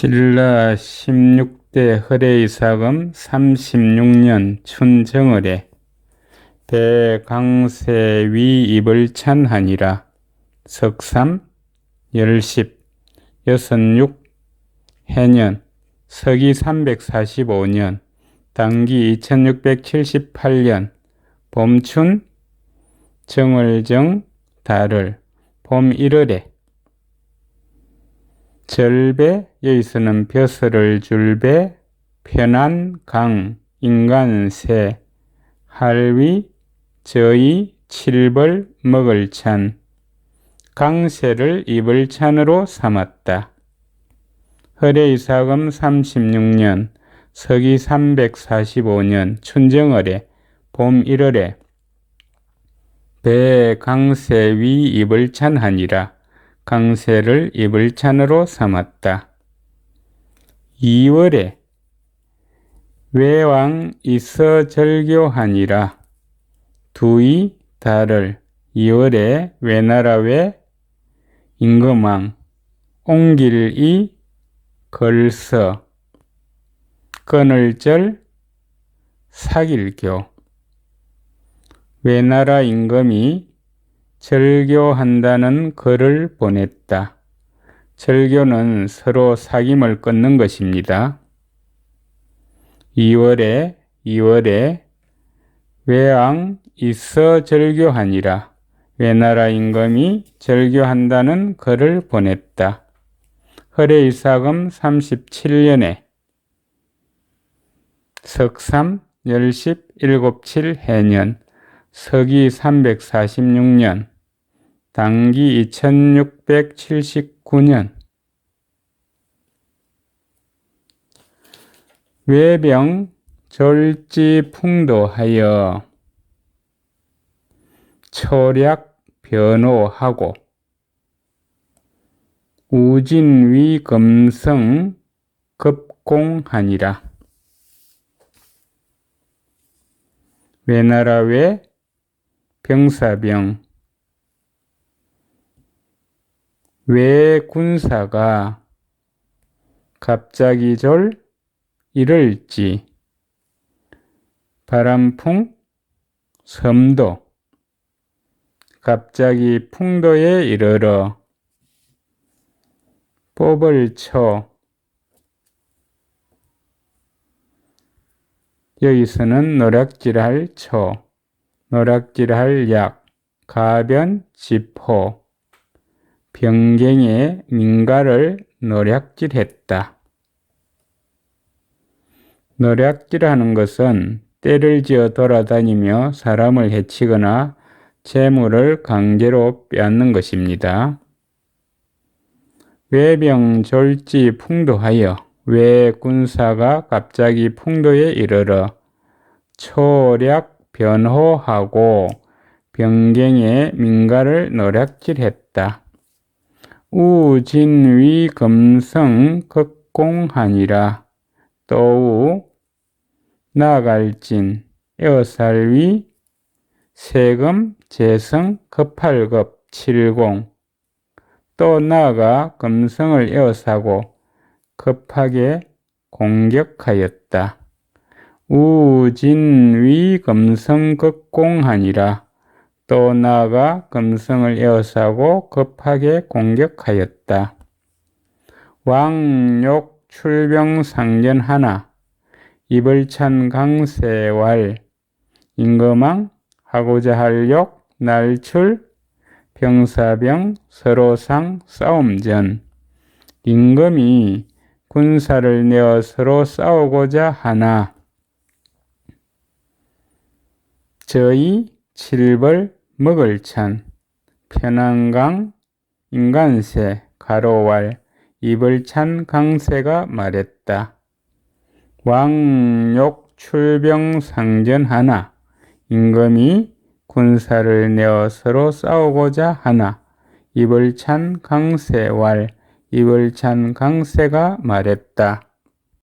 신라 16대 허례이사금 36년 춘정월에 배강세 위 입을 찬하니라. 석삼 열십 여섯육 해년 서기 345년 당기 2678년 봄춘 정월정 달을 봄 1월에 절배 여기서는 벼슬을 줄배 편한 강 인간 새 할위 저희 칠벌 먹을 찬 강새를 입을 찬으로 삼았다. 허례이사금 36년 서기 345년 춘정월에 봄 1월에 배 강새 위 입을 찬하니라. 강세를 입을 찬으로 삼았다. 2월에 외왕 있어 절교하니라. 두이 달을 2월에 외나라 외 임금왕 옹길이 걸서 끊을절 사길교 외나라 임금이 절교한다는 글을 보냈다. 절교는 서로 사귐을 끊는 것입니다. 2월에 2월에 외왕 있어 절교하니라. 외나라 임금이 절교한다는 글을 보냈다. 허례이사금 37년에 석삼 열십 일곱칠 해년 서기 346년 당기 2679년 외병 졸지 풍도하여 초략 변호하고 우진위 금성 급공하니라. 외나라 외 병사병. 왜 군사가 갑자기 졸 이럴지. 바람풍 섬도 갑자기 풍도에 이르러 뽑을 쳐. 여기서는 노략질할 초 노략질할 약 가변 지포 병갱의 민가를 노략질했다. 노략질하는 것은 때를 지어 돌아다니며 사람을 해치거나 재물을 강제로 빼앗는 것입니다. 외병 졸지 풍도하여 외 군사가 갑자기 풍도에 이르러 초략 변호하고 병갱의 민가를 노략질했다. 우진위 금성 극공하니라. 또우 나갈진 에어살위 세금 재성 급할급 칠공 또 나아가 금성을 에어사고 급하게 공격하였다. 우진위 금성극공하니라. 또 나아가 금성을 에어사고 급하게 공격하였다. 왕욕 출병 상전 하나. 입을 찬 강세왈 임금왕 하고자 할 욕 날출. 병사병 서로상 싸움전. 임금이 군사를 내어 서로 싸우고자 하나 저희 칠벌 먹을 찬 편안강 인간새 가로왈 입을 찬 강새가 말했다. 왕욕 출병 상전하나 임금이 군사를 내어 서로 싸우고자 하나 입을 찬 강새왈 입을 찬 강새가 말했다.